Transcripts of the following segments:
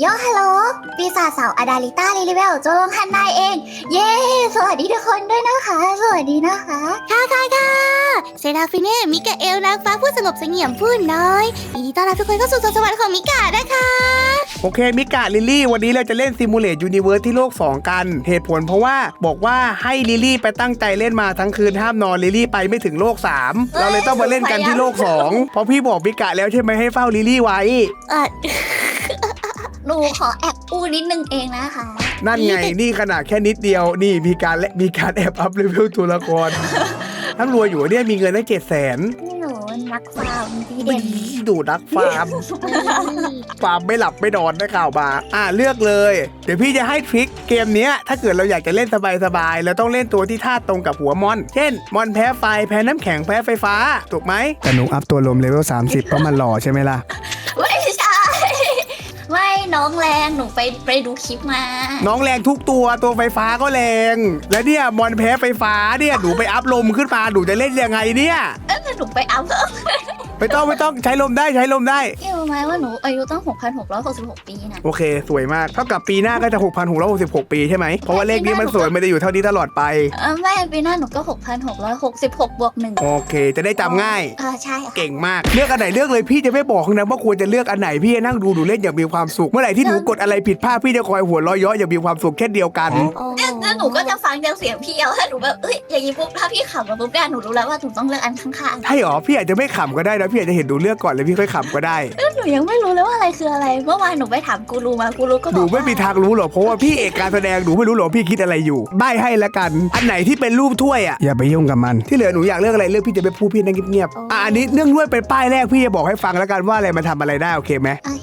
โยฮัลโหล ปีศาจสาวอดาลิต้าลิลิเวลโจลงฮันนายเอง เย้ สวัสดีทุกคนด้วยนะคะ สวัสดีนะคะ ค่ะค่ะค่ะเซราฟิเน่ มิกาเอลนางฟ้าผู้สงบเสงี่ยมผู้น้อยยินดีต้อนรับทุกคนเข้าสู่สวนสวรรค์ของมิกานะคะ โอเค มิกาลิลลี่ วันนี้เราจะเล่นซิมูเลตยูนิเวิร์สที่โลก 2 กัน เหตุผลเพราะว่าบอกว่าให้ลิลลี่ไปตั้งใจเล่นมาทั้งคืนห้ามนอนลิลลี่ไปไม่ถึงโลก 3 เราเลยต้องมาเล่นกันที่โลก 2 เพราะพี่บอกมิกาแล้วใช่ไหมให้เฝ้าลิลลี่ไว้ เออ หนูขอแอบอู้นิดนึงเองนะคะ นั่นไงนี่ขนาดแค่นิดเดียวนี่มีการและมีการแอบอัพเลเวลตัวละครทั้งรวยอยู่เนี่ยมีเงินตั้งเจ็ดแสนหนูนักฟาร์มดีเด่นดูนักฟาร์มฟาร์มไม่หลับไม่นอนได้ข่าวมาอ่าเลือกเลย เดี๋ยวพี่จะให้ทริคเกมเนี้ย ถ้าเกิดเราอยากจะเล่นสบายๆเราต้องเล่นตัวที่ท่าตรงกับหัวมอน เช่น มอนแพ้ไฟแพ้น้ำแข็งแพ้ไฟฟ้า ถูกไหมแต่หนูอัพตัวลมเลเวล30เพราะมันหล่อใช่ไหมล่ะไม่ใช่ไม่ น้องแรงหนูไปไปดูคลิปมา น้องแรงทุกตัวตัวไฟฟ้าก็แรง และเนี่ยมอนแพ้ไฟฟ้าเนี่ยหนูไปอัพลมขึ้นมาหนูจะเล่นยังไงเนี่ย เอ้ยหนูไปอัพเพิ่ม ไม่ต้องไม่ต้องใช้ลมได้ใช้ลมได้ พี่รู้ไหมว่าหนูอายุตั้ง6,666 ปีนะโอเค สวยมากเท่ากับปีหน้าก็จะ6,666 ปีใช่ไหมเพราะว่าเลขนี้มันสวยมันจะอยู่เท่านี้ตลอดไป เออไม่ปีหน้าหนูก็ 6,666 บวกหนึ่งโอเค จะได้จำง่าย เออใช่ค่ะเก่งมากเลือกอันไหนเลือกเลยพี่จะไม่บอกนะว่าควรจะเลือกอันไหนพี่จะนั่งดูหนูเล่นอย่างมีความสุขเมื่อไหร่ที่หนูกดอะไรผิดพลาดพี่จะคอยหัวเราะเยาะอย่างมีความสุขเช่นเดียวกัน โอ้แล้วหนูก็จะฟังจากเสียงพี่เอาถ้าหนูแบบเอ้ยอย่างนี้ปุ๊บถ้าพี่ขำมาปุ๊บเนี่ยหนูรู้แล้วว่าหนูต้องเลือกอันข้างใช่หรอพี่อาจจะไม่ขำก็ได้นะพี่อาจจะเห็นหนูเลือกก่อนเลยพี่ค่อยขำก็ได้ๆแล้วหนูยังไม่รู้เลยว่าอะไรคืออะไร เมื่อวานหนูไปถามกูรูมากูรูก็บหนูอกไม่ว่ามีทางรู้หรอกเพราะว่าพี่เอกการแสดงหนูไม่รู้หรอกพี่คิดอะไรอยู่ใบให้ละกัน อันไหนที่เป็นรูปถ้วยอะอย่าไปยุ่งกับมันที่เหลือหนูอยากเลือกอะไรเลือกพี่จะไปพูดพี่นั่งเงียบๆอะอันนี้เนื่องด้วยเป็นป้ายแรกพี่จะบอกให้ฟังแล้วกันว่าอะไรมันทำอะไรได้โอเคไหมโอเคค่ะ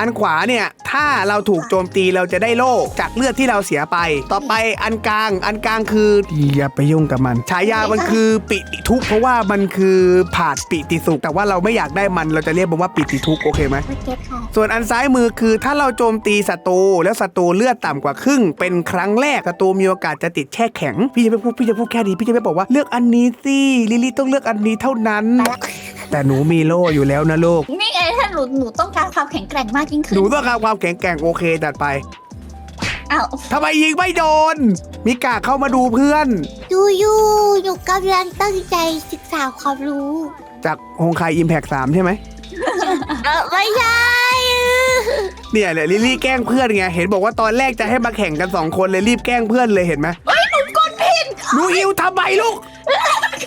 อันขวาเนี่ย ถ้าเราถูกโจมตีเราจะได้โล่จากเลือดที่เราเสียไป ต่อไปอันกลาง อันกลางคืออย่าไปยุ่งกับมัน ฉายามันคือปิติทุกข์เพราะว่ามันคือผาดปิติสุข แต่ว่าเราไม่อยากได้มันเราจะเรียกมันว่าปิติทุกข์โอเคไหมมาเก็ตค่ะส่วนอันซ้ายมือคือถ้าเราโจมตีศัตรูแล้วศัตรูเลือดต่ำกว่าครึ่ง เป็นครั้งแรกศัตรูมีโอกาสจะติดแช่แข็ง พี่จะไม่พูดพี่จะพูดแค่นี้พี่จะไม่บอกว่าเลือกอันนี้สิลิลลี่ต้องเลือกอันนี้เท่านั้น แต่หนูมีโล่อยู่แล้วนะลูก นี่ไง ถ้าหนูหนูต้องการความแข็งแกร่งมากยิ่งหขึ้นูนต้องการความแข็งแกร่งโอเคจัดไปอ้าวทำไมยิงไม่โดน มิกาเข้ามาดูเพื่อนยูยูหนูกำลังตั้งใจศึกษาความรู้ จากฮงไคอิมแพกสามใช่ไหมเออไม่ใช่ เนี่ยเลยลิลลี่แกล้งเพื่อนไงเห็นบอกว่าตอนแรกจะให้มาแข่งกันสองคนเลยรีบแกล้งเพื่อนเลยเห็นไหมเฮ้ยหนูกดผิดหนูหิวทำไมลูก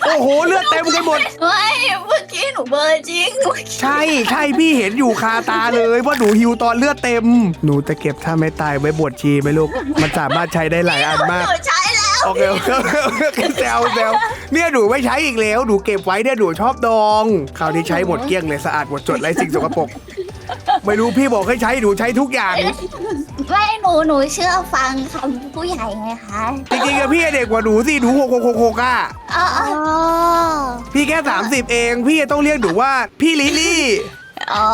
โอ้โหเลือดเต็มกันหมดไม่เมื่อกี้หนูเบลอร์จริงเมื่อกี้ใช่ใช่พี่เห็นอยู่คาตาเลยว่าหนูหิวตอนเลือดเต็ม หนูจะเก็บถ้าไม่ตายไว้บวชชีไหมลูก มันสามารถใช้ได้หลายอันมากหนูใช้แล้วโอเคโอเคโอเคโอเคแซวแซวเนี่ยหนูไม่ใช้อีกแล้วหนูเก็บไว้เนี่ยหนูชอบดองคราวนี้ใช้หมดเกลี้ยงเลยสะอาดหมดจดไรสิ่งสกปรกไม่รู้พี่บอกให้ใช้หนูใช้ทุกอย่าง ไม่หนูหนูเชื่อฟังคำผู้ใหญ่ไงคะจริงๆอะพี่เด็กกว่าหนูสิหนูหกหกหกหกอะอ๋ออ๋อพี่แค่ 30 เอง พี่จะต้องเรียกหนูว่าพี่ลิลลี่อ๋อ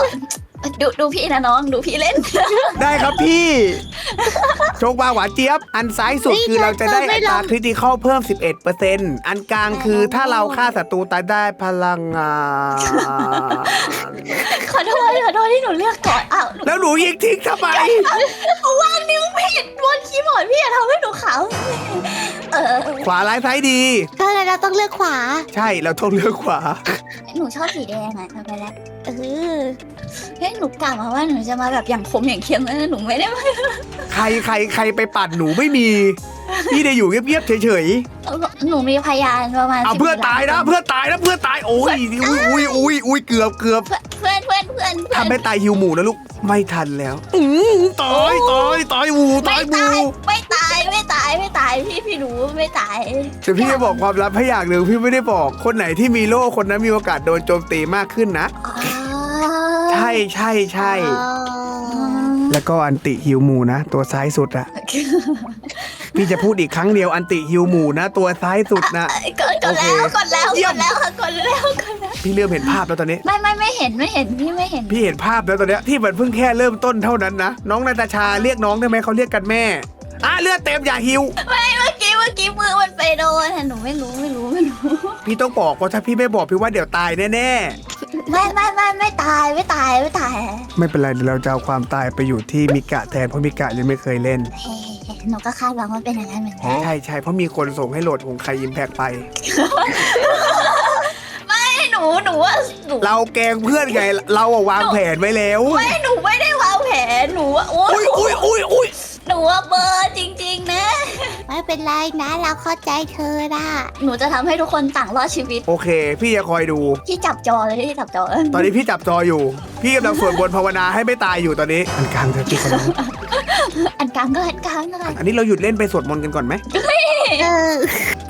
ดูดูพี่นะน้องดูพี่เล่น ได้ครับพี่ โชคมาหวานเจี๊ยบ อันซ้ายสุดคือเราจะได้อัตราคริติคอลเพิ่ม 11%อันกลางคือถ้าเราฆ่าศัตรูตายได้พลังงานขอโทษขอโทษที่หนูเลือกก่อนอ้าวหนูแล้วหนูยิงทิ้งทำไมวางนิ้วผิดบนคีย์บอร์ดพี่อะทำให้หนูขาวเออขวาร้ายซ้ายดี ก็เลยเราต้องเลือกขวา ใช่เราต้องเลือกขวา หนูชอบสีแดงอะทำไปแล้วเออ เฮ้ยหนูกล่าวมาว่าหนูจะมาแบบอย่างคมอย่างเคียงนะหนูไม่ได้มาใครใครใครไปปัดหนูไม่มีพี่ได้อยู่เงียบๆเฉยหนูมีพยานประมาณๆเอา10เพื่อนตายนะ เพื่อนตายนะเพื่อนตายโอ้ยอุ้ยอุ้ยอุ้ยอุ้ยเกือบเกือบเพื่อนเพื่อนเพื่อนเพื่อนทำให้ตายหิวหมูนะลูกไม่ทันแล้วอือตายตายตายหมูไม่ตายหมูตายไม่ตายไม่ตายไม่ตายพี่พี่หนูไม่ตายแต่พี่จะบอกความลับให้อย่างหนึ่งพี่ไม่ได้บอกคนไหนที่มีโล่คนนั้นมีโอกาสโดนโจมตีมากขึ้นนะอ๋อใช่ ใช่ ใช่อ๋อแล้วก็อันติหิวหมูนะ ตัวซ้ายสุดอะพี่จะพูดอีกครั้งเดียวอันติหิวหมูนะ ตัวซ้ายสุดนะ กดกดแล้วโอเคกดแล้วเยี่กยมดแล้วค่ะกดแล้วกดแล้วพี่เริ่มเห็นภาพแล้วตอนนี้ ไม่ไม่ไม่เห็นไม่เห็นพี่ไม่เห็น พี่เห็นภาพแล้วตอนเนี้ยที่มันเพิ่งแค่เริ่มต้นเท่านั้นนะ น้องนาตาชาเรียกน้องได้ไหมเขาเรียกกันแม่อะเลือดเต็มอย่าหิวไม่เมื่อกี้เมื่อกี้มือมันไปโดนอะหนูไม่รู้ไม่รู้ไม่รู้ พี่ต้องบอกเพราะถ้าพี่ไม่บอกพี่ว่าเดี๋ยวตายแน่ ไม่ไม่ไม่ไม่ตายไม่ตายไม่ตายไม่เป็นไรเดี๋ยวเราจะเอาความตายไปอยู่ที่มิกะแทนเพราะมิกะยังไม่เคยเล่น เฮ้หนูก็คาดหวังว่าเป็นอย่างนั้นเหมือนกันใช่ใช่เพราะมีคนส่งให้โหลดของใครอิมแพกไป ไม่หนูหนูว่าหนูเราแกล้งเพื่อนไง เราอะวางแผนไว้แล้ว ไม่หนูไม่ได้วางแผนหนูว่าโอ๊อุ้ยยอุ้ยอุ้ยอุ้ยหนูว่าเบอร์จริง ๆ นะ ไม่เป็นไรนะเราเข้าใจเธอละหนูจะทำให้ทุกคนต่างรอดชีวิต โอเค พี่จะคอยดูที่จับจอเลยที่จับจอ ตอนนี้พี่จับจออยู่ พี่กำลังสวดบนต์ภาวนาให้ไม่ตายอยู่ตอนนี้อันกลางเธอพี่คนนั้นอันกลางก็อันกลางก็ได้อันนี้เราหยุดเล่นไปสวดมนต์กันก่อนไหมเออ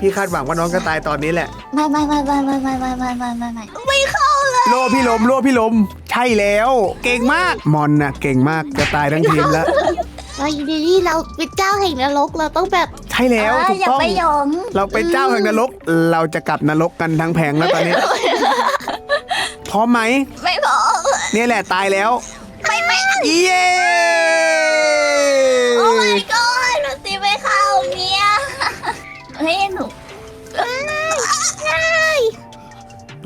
พี่คาดหวังว่าน้องจะตายตอนนี้แหละ ไม่ไม่ไม่ไม่ไม่ไม่ไม่ไม่ไม่ไม่ไม่ไม่เข้าเลยโลพี่ลมโลพี่ลม ใช่แล้ว เก่งมากมอนน่ะเก่งมากจะตายทั้งทีมแล้ว เราอยู่ดีๆเราเป็นเจ้าแห่งนรกเราต้องแบบใช่แล้วอ่าถูกอย่าต้อง ไปหยองเราเป็นเจ้าแห่งนรก เราจะกลับนรกกันทั้งแผงแล้วตอนนี้ พร้อมไหม ไม่พอเนี่ยแหละตายแล้ว ไม่ไม่เย้ โอ้ my god หนูตีไม่เข้าเนี่ยเฮ้ยหนู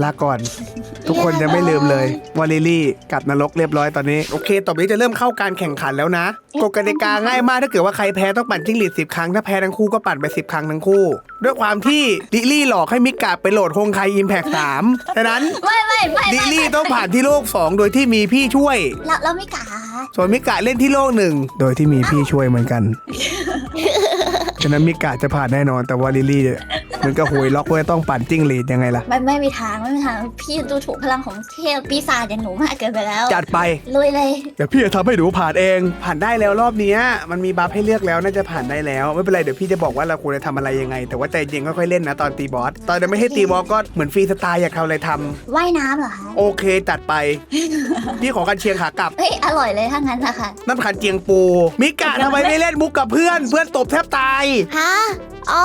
ลาก่อน ทุกคนยังไม่ลืมเลยวอลลิลี่กลับนรกเรียบร้อยตอนนี้ โอเค ต่อไปนี้จะเริ่มเข้าการแข่งขันแล้วนะกฎกติกาง่ายมากถ้าเกิดว่าใครแพ้ต้องปั่นจิ้งหรีดสิบครั้ง ถ้าแพ้ทั้งคู่ก็ปั่นไปสิบครั้งทั้งคู่ ด้วยความที่ดิลลี่หลอกให้มิกาไปโหลดโฮงไคอิมแพกสามฉะนั้นไม่ไม่ไม่ดิลไม่ลี่ต้องผ่านที่โลก2โดยที่มีพี่ช่วยเราเราไม่กล้าส่วนมิกะเล่นที่โลกหนึ่งโดยที่มีพี่ช่วยเหมือนกัน ฉะนั้นมิกะจะผ่านแน่นอนแต่ว่าลิลลี่เนี่ย มันก็หวยล็อกไว้ต้องปั่นจิ้งหรีดยังไงล่ะ ไม่ไม่มีทางไม่มีทางพี่ดูถูกพลังของเทพปีศาจอย่างหนูมากเกินไปแล้วจัดไปลุยเลย เดี๋ยวพี่จะทำให้หนูผ่านเอง ผ่านได้แล้วรอบเนี้ยมันมีบัฟให้เลือกแล้วน่าจะผ่านได้แล้วไม่เป็นไรเดี๋ยวพี่จะบอกว่าเราควรจะทำอะไรยังไง แต่ว่าใจเย็นค่อยๆเล่นนะตอนตีบอสตอนจะไม่ให้ตีบอสก็เหมือนฟรีสไตล์อยากทำอะไรทำว่ายน้ำเหรอคะโอเคจัดไปพี่ขอกันเชียงขากลับ เฮ้ยอร่อยเลยถ้างั้นนะคะน้ำขันเจียงปู มิกะทำไมไม่เล่นมุกกับเพื่อน เพื่อนตบแทบตาย ฮะ อ๋อ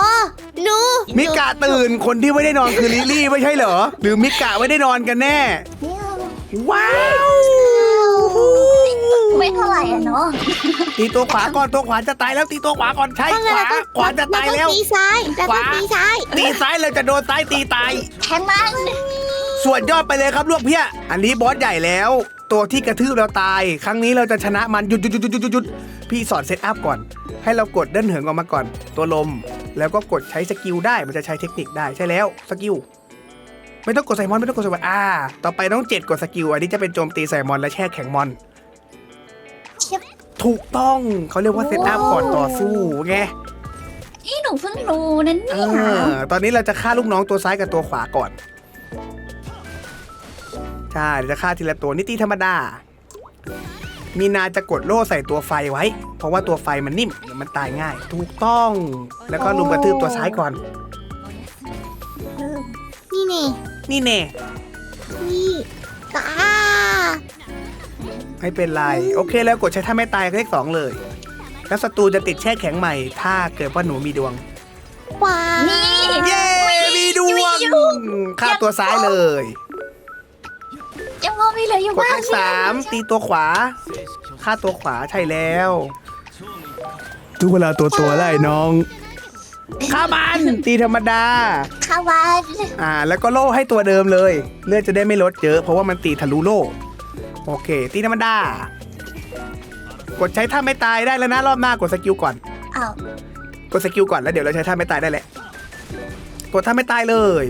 หนูมิกะตื่นคนที่ไม่ได้นอนคือลิลลี่ไม่ใช่เหรอ หรือมิกะไม่ได้นอนกันแน่เนี่ยว้าวไม่เท่าไหร่อะเนาะตีตัวขวาก่อนตัวขวาจะตายแล้วตีตัวขวาก่อนใช่ต้องขไงวาเราต้องขวาจะตายแล้วเรต้องตีซ้ายเราต้องขวาตีซ้าย ตีซ้ายเราจะโดนซ้ายตีตายแทงมันส่วนยอดไปเลยครับลูกเพี้ย อันนี้บอสใหญ่แล้ว ตัวที่กระทืบเราตาย ครั้งนี้เราจะชนะมันหยุดหยุดหยุดหยุดหยุดหยุดพี่สอนเซตอัพก่อน ให้เรากดเดินเหินออกมาก่อน ตัวลม แล้วก็กดใช้สกิลได้มันจะใช้เทคนิคได้ใช่แล้วสกิลไม่ต้องกดใส่มอนไม่ต้องกดใส่มอนอ่า ต่อไปต้องเจ็ดกดสกิลอันนี้จะเป็นโจมตีใส่มอนและแช่แข็งมอน ถูกต้องเขาเรียกว่าเซตอัพก่อนต่อสู้ไงนี่หนูเพิ่งรู้นั่นเอเนี่ยอตอนนี้เราจะฆ่าลูกน้องตัวซ้ายกับตัวขวาก่อนใช่เดี๋ยวจะฆ่าทีละตัวนิติธรรมดา มีนาจะกดโล่ใส่ตัวไฟไว้ เพราะว่าตัวไฟมันนิ่มเดี๋ยวมันตายง่าย ถูกต้อง แล้วก็ลุมกระทืบตัวซ้ายก่อน นี่นี่นี่เน่นี่ตาไม่เป็นไร โอเคแล้วกดใช้ท่าไม่ตายเลขสองเลย แล้วศัตรูจะติดแช่แข็งใหม่ ถ้าเกิดว่าหนูมีดวงขวานี่เย้มีดวงฆ่าตัวซ้ายเลย ยังมองไม่เหลืออยู่กดบ้างเลขสามตีตัวขวา ฆ่าตัวขวาใช่แล้ว ทุกเวลาตัวตัวไล่น้องฆ่ามันตีธรรมดาคาวันอ่า แล้วก็โล่ให้ตัวเดิมเลย เลือดจะได้ไม่ลดเยอะเพราะว่ามันตีทะลุโล่ โอเค ตีธรรมดา กดใช้ท่าไม่ตายได้แล้วนะรอบหน้ากดสกิลก่อน อ้าวกดสกิลก่อนแล้วเดี๋ยวเราใช้ท่าไม่ตายได้แหละ กดท่าไม่ตายเลย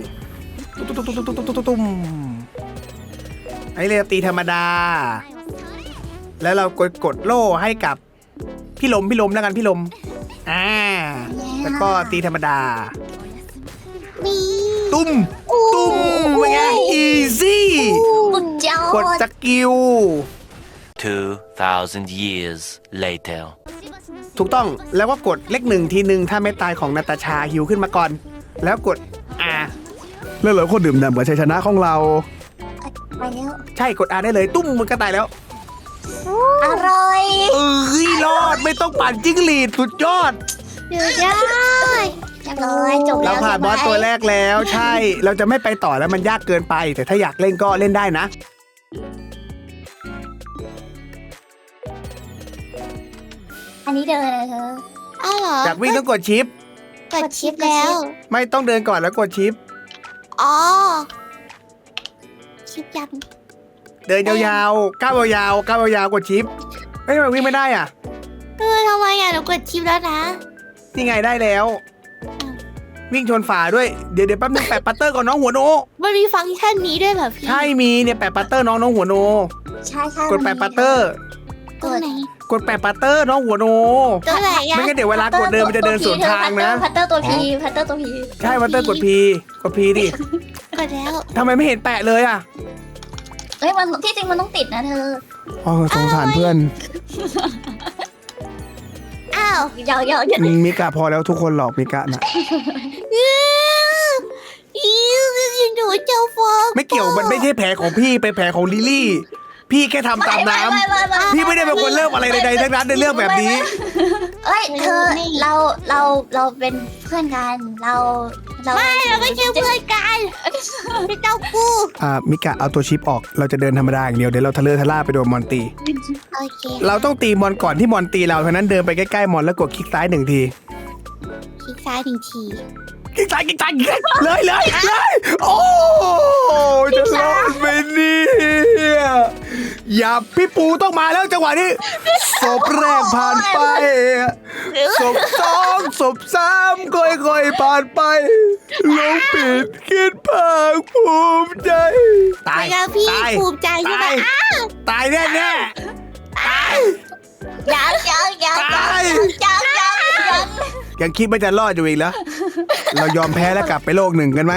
ตุ้มตุ้มตุ้มตุ้มตุ้มตุ้มตุ้มตุ้มอันนี้เราตีธรรมดา แล้วเรากดกดโล่ให้กับพี่ลมพี่ลมแล้วกันพี่ลมอ่าแล้วก็ตีธรรมดามีตุ้มตุ้มเป็นไง easy สุดยอกดดสกิล 2,000 years later. ถูกต้องแล้วก็กดเลขหนึ่งทีหนึ่งถ้าไม่ตายของนาตาชาฮิวขึ้นมาก่อน แล้วกดอ่าแล้วเราก็ดื่มด่ำกับชัยชนะของเรา ไปแล้ว ใช่กด R ได้เลย ตุ้มมันก็ตายแล้ว อร่อยเอ้ยรอดไม่ต้องปั่นจิ้งหรีดสุดยอดเดือดได้เรียบร้อยจบเราแล้วผ่านบอสใช่ไหมตัวแรกแล้ว ใช่ เราจะไม่ไปต่อแล้วมันยากเกินไป แต่ถ้าอยากเล่นก็เล่นได้นะ อันนี้เดินเลยเธออ้าวเหรอจากวิ่งต้องกดชิป กดชิปแล้ว ไม่ต้องเดินก่อนแล้วกดชิป อ๋อ ชิปยัง เดินยาวๆ ก้าวยาวๆก้าวยาวๆ กดชิปเฮ้ยทำไมวิ่งไม่ได้อะ เออทำไมอะหนูกดชิปแล้วนะ นี่ไงได้แล้ว วิ่งชนฝาด้วย เดี๋ยวเดี๋ยวแป๊บนึงแปะปัตเตอร์ก่อนน้องหัวโน มันมีฟังก์ชันนี้ด้วยเหรอพี่ใช่มีเนี่ยแปะปัตเตอร์น้องน้องหัวโน ใช่ใช่กดแปะปัตเตอร์ ตรงไหนกดแปะปัตเตอร์น้องหัวโน ตรงไหนอะไม่งั้นเดี๋ยวเวลากดเดินมันจะเดินสวนทางนะ พัตเตอร์ตัวพีพัตเตอร์ตัวพีใช่ปัตเตอร์กดพีกดพีดิ กดแล้วทำไมไม่เห็นแปะเลยอะ เอ้ยมันที่จริงมันต้องติดนะเธอ อ๋อสงสารเพื่อนอ้าวยาวยาวอืมมิกะพอแล้วทุกคนหลอกมิกะนะอิ๊วหนูเจอฟองไม่เกี่ยวมันไม่ใช่แผลของพี่เป็นแผลของลิลลี่ พี่แค่ทำตามน้ำไม่ไม่ไม่พี่ไม่ได้เป็นคนเริ่มอะไรใดๆทั้งนั้นในเรื่องแบบนี้ เอ้ยเธอเราเราเราเป็นเพื่อนกันเรา เราไม่เราไม่ใช่เพื่อนกันไม่เจ้ากูอ่ามิกะเอาตัวชิปออกเราจะเดินธรรมดาอย่างเดียวเดี๋ยวเราทะเลอะทะล่าไปโดนมอนตี โอเคเราต้องตีมอนก่อนที่มอนตีเราเพราะฉะนั้นเดินไปใกล้ๆมอนแล้วกดคลิกซ้ายหนึ่งที คลิกซ้ายหนึ่งที คลิกซ้ายคลิกซ้ายคลิกซ้ายเลยเลยเลยโอ้จะรอดไหมเนี่ยอย่าพี่ปูต้องมาแล้วจังหวะนี้ศพแรกผ่านไปศพสองศพสามค่อยๆผ่านไปลงปิดคิดภาคภูมิใจ ตายเวลาพี่ตายภูมิใจใช่ไหมตายอ้าวตายแน่แน่ตายยังยังยังตายยังยังยังยังคิดว่าจะรอดอยู่อีกเหรอ เรายอมแพ้แล้วกลับไปโลกหนึ่งกันไหม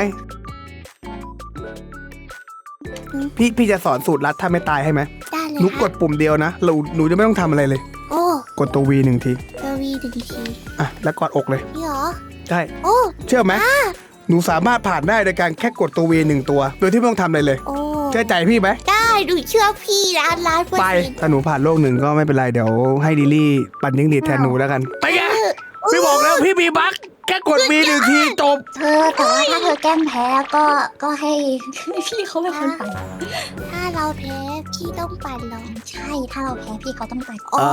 พี่พี่จะสอนสูตรลัดถ้าไม่ตายให้ไหมได้เลยหนูกค่ะดปุ่มเดียวนะเราหนูจะไม่ต้องทำอะไรเลย โอ้กดตัววีหนึ่งทีเจอวีหนึ่งทีอะแล้วกอดอกเลยนี่เหรอใช่โอ้ เชื่อไหมหนูสามารถผ่านได้โดยการแค่กดตัววีหนึ่งตัว โดยที่ไม่ต้องทำอะไรเลยโอ้ เชื่อใจพี่ไหมได้ดูเชื่อพี่ร้านร้านเปอร์ไปเซ็นต์ถ้าหนูผ่านโลกหนึ่งก็ไม่เป็นไรเดี๋ยวให้ดิลลี่ปั่นยิงหรีดแทนหนูแล้วกัน ไปไงพี่บอกแล้วพี่มีบั๊ก แค่กดวีหนึ่งทีจบเธอแต่ว่าถ้าเธอแกล้งแพ้ก็ก็ให้พี่เขาเป็นคนปั่นถ้าเราแพ้พี่ต้องปั่นเหรอใช่ ถ้าเราแพ้พี่เขาต้องปั่นโอ้เอ่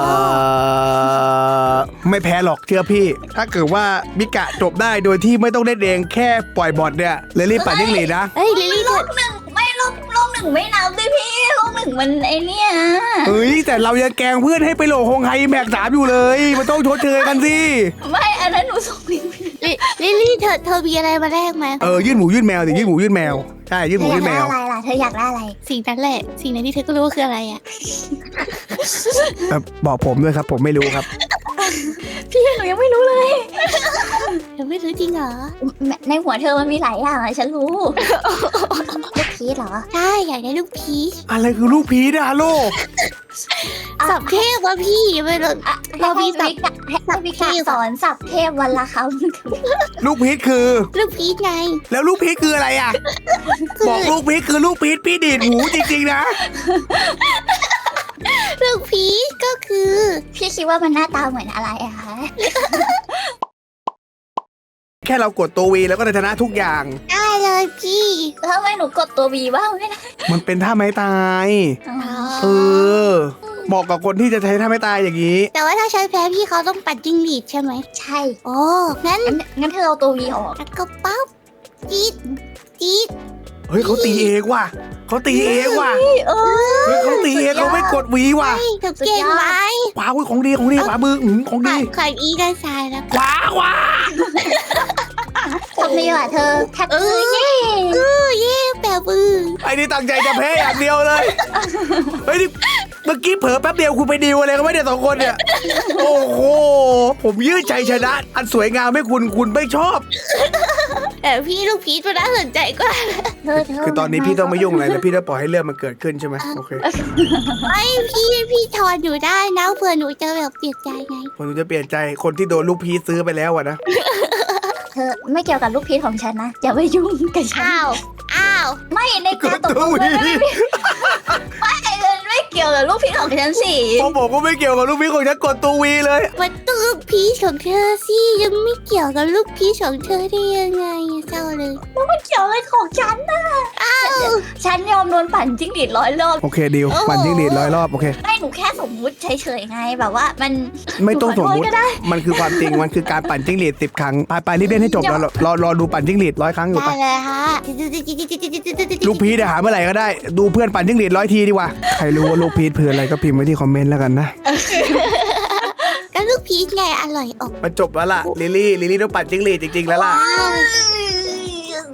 อไม่แพ้หรอกเชื่อพี่ ถ้าเกิดว่ามิกะจบได้โดยที่ไม่ต้องเล่นเองแค่ปล่อยบอทเนี่ยเลยรีบปั่นยิงหรีดนะเฮ้ยลิลลี่โลกหนึ่งไม่โลกโลกหนึ่งไม่นับด้วยพี่โลกหนึ่งมันไอเนี่ยเฮ้ย แต่เรายังแกล้งเพื่อนให้ไปโหลฮงไฮแม็กสามอยู่เลย มันต้องชดเชยกันสิ ไม่อันนั้นหนูส่งลิงก์ ลิลิลลี่เธอเธอมีอะไรมาแลกไหมเออยื่นหมูยื่นแมวสิยื่นหมูยื่นแมวใช่ยื่นเธหอมูอยากยื่นแมได้วอะไรล่ะ เธออยากได้อะไร สิ่งนั้นแหละ สิ่งนั้นที่เธอก็รู้ว่าคืออะไรอะเอ่อบอกผมด้วยครับ ผมไม่รู้ครับ พี่หนูยังไม่รู้เลย เธอไม่รู้จริงเหรอ ในหัวเธอมันมีหลายอย่างอะฉันรู้ ลูกพีชเหรอ ใช่ อยากได้ลูกพีชอะไรคือลูกพีดอะฮัลโหล สับเทพวะพี่ไม่รู้อะเรามีสัให้บวิกะให้วิกะสอนสับเทพวันละคำลูกพีดคือ ลูกพีชไง แล้วลูกพีดคืออะไรอะบอกลูกพีดคือลูกพีดพี่ดีดหูจริงๆนะลูกพีชก็คือ พี่คิดว่ามันหน้าตาเหมือนอะไรอะคะ แค่เรากดตัววีแล้วก็จะชนะทุกอย่าง ได้เลยพี่ ทำไมหนูกดตัววีบ้างไม่ได้มันเป็นท่าไม้ตายอ๋อเออบอกกับคนที่จะใช้ท่าไม้ตายอย่างนี้ แต่ว่าถ้าใช้แพ้พี่เขาต้องปัดจิ้งหรีดใช่ไหม ใช่โอ้งั้นงั้นงั้นเธอเอาตัววีออก แล้วก็ปั๊บจี๊ดจี๊ดเฮ้ยเขาตีเองว่ะเขาตีเองว่ะเออเฮ้ยเขาตีเองเขาไม่กดหวีว่ะเฮ้ยเธอเก่งไหมขวาอุ้ยของดีของดีขวามืออืมของขาดีดขาดอีด้านซ้ายแล้วขวาขวา ทำดีกว่าเธอแทบซื้อเย่เออเย่แบบมือไอ้นี่ตั้งใจจะแพ้อย่างเดียวเลย เฮ้ยนี่เมื่อกี้เผลอแป๊บเดียวคุณไปดีลอะไรกันไม่ได้สองคนเนี่ย โอ้โห ผมยืดใจชนะ อันสวยงามให้คุณคุณไม่ชอบ แต่พี่ลูกพีชมันน่าสนใจกว่าเธอเธอคือตอนนี้พี่ต้องไม่ยุ่งอะไรแล้วพี่ต้องปล่อยให้เรื่องมันเกิดขึ้นใช่ไหมโอเคไม่พี่พี่ทอนอยู่ได้นะเผื่อหนูจะแบบเปลี่ยนใจไงผมจะเปลี่ยนใจคนที่โดนลูกพีชซื้อไปแล้วอะนะเธอไม่เกี่ยวกับลูกพีชของฉันนะอย่าไปยุ่งกับฉันอ้าว อ้าว ไม่ในกการดตกตัลวงวีมันไม่ไม่ไม่ไม่เกี่กี่ยวกับลูกพี่ของฉันสิพอบอกว่าไม่เกี่ยวกับลูกพี่ของฉันกดตัววีเลย มันต้องลูกพีชของเธอสิยังไม่เกี่ยวกับลูกพีชของเธอได้ยังไงอะเศร้าเลยมันเกี่ยวอะไรของฉันน่ะอ้าวฉันยอมโดนปั่นจิ้งหรีดร้อยรอบ โอเคดิวปั่นจิ้งหรีดร้อยรอบโอเค ไม่หนูแค่สมมุติเฉยๆไงแบบว่ามัน ไม่ต้องสมมหนูขอติโทษก็ได้ มันคือความจริง มันคือการปั่นจิ้งหรีดสิบครั้ง ไปไปรีบเล่นให้จบแล้วรอรอดูปั่นจิ้งหรีดร้อยครั้งอยู่ได้ไปเลยฮะ ลูกพีชเดี๋ยวหาเมื่อไหร่ก็ได้ ดูเพื่อนปั่นจิ้งหรีดร้อยทีดีกว่า ใครรู้ว่าลูกพีชคืออะไรก็พิมพ์ไว้ที่คอมเมนต์แล้วกันนะ ก็ลูกพีชไงอร่อยออกมันจบแล้วล่ะลิลลี่ลิลลี่ต้องปั่นจิ้งหรีดจริงๆแล้วล่ะ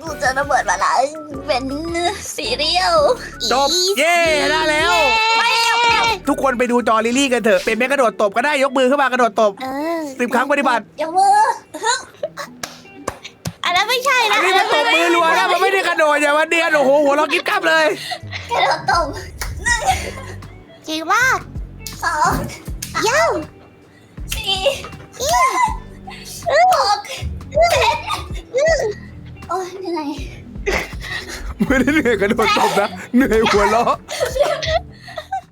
กูจะระเบิดมาละเป็นซีเรียลจบ เย้ได้แล้ว ทุกคนไปดูจอลิลลี่กันเถอะ เป็นแม่กระโดดตบก็ได้ยกมือขึ้นมากระโดดตบเออสิบครั้งปฏิบัติ อย่ามืออันนั้นไม่ใช่อันะนนี้มันตบมือรัวนะมันไม่ได้กระโดดอย่างวันเดียวโอ้โหหัวเราะกิ๊บกับเลยกระโดดตบ เก่งมากสองเย้าสี่หกเจ็ดโอ้ยเหนื่อย ไม่ได้เหนื่อยกระโดดตบนะ เหนื่อยหัวเราะ